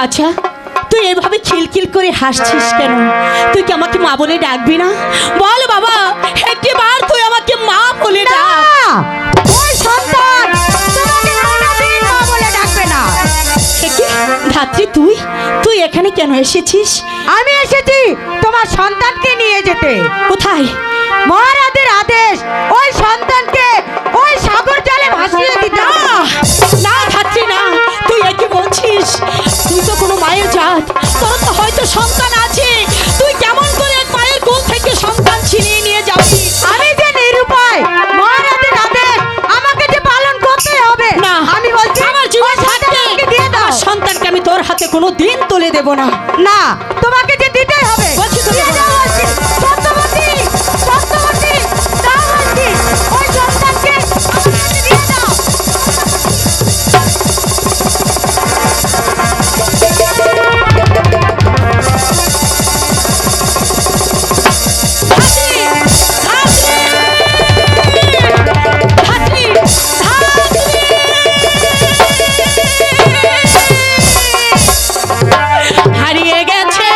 বাচ্চা তুই এভাবে খিলখিল করে হাসছিস কেন? তুই কি আমাকে মা বলে ডাকবি না? বল বাবা একটি বার তুই আমাকে মা বলে ডাক। ওই সন্তান ধাত্রী তুই? তুই এখানে কেন এসেছিস? আমি এসেছি তোমার সন্তানকে নিয়ে যেতে। কোথায়? মহারাজের আদেশ ওই সন্তানকে কোনো দিন তুলে দেব না। না তোমাকে